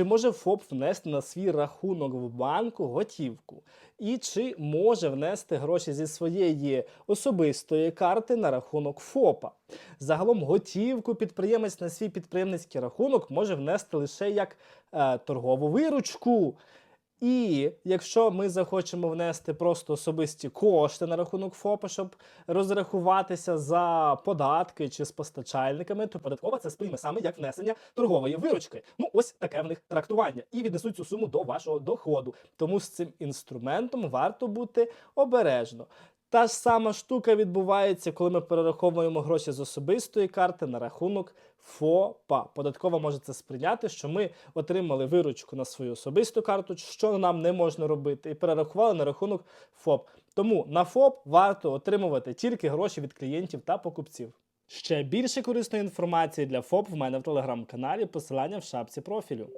Чи може ФОП внести на свій рахунок в банку готівку? І чи може внести гроші зі своєї особистої карти на рахунок ФОПа? Загалом готівку підприємець на свій підприємницький рахунок може внести лише як е, торгову виручку. І якщо ми захочемо внести просто особисті кошти на рахунок ФОПа, щоб розрахуватися за податки чи з постачальниками, то податкова це сприйме саме як внесення торгової виручки. Ну ось таке в них трактування. І віднесуть цю суму до вашого доходу. Тому з цим інструментом варто бути обережно. Та ж сама штука відбувається, коли ми перераховуємо гроші з особистої карти на рахунок ФОПа. Податкова може це сприйняти, що ми отримали виручку на свою особисту карту, що нам не можна робити, і перерахували на рахунок ФОП. Тому на ФОП варто отримувати тільки гроші від клієнтів та покупців. Ще більше корисної інформації для ФОП в мене в телеграм-каналі, посилання в шапці профілю.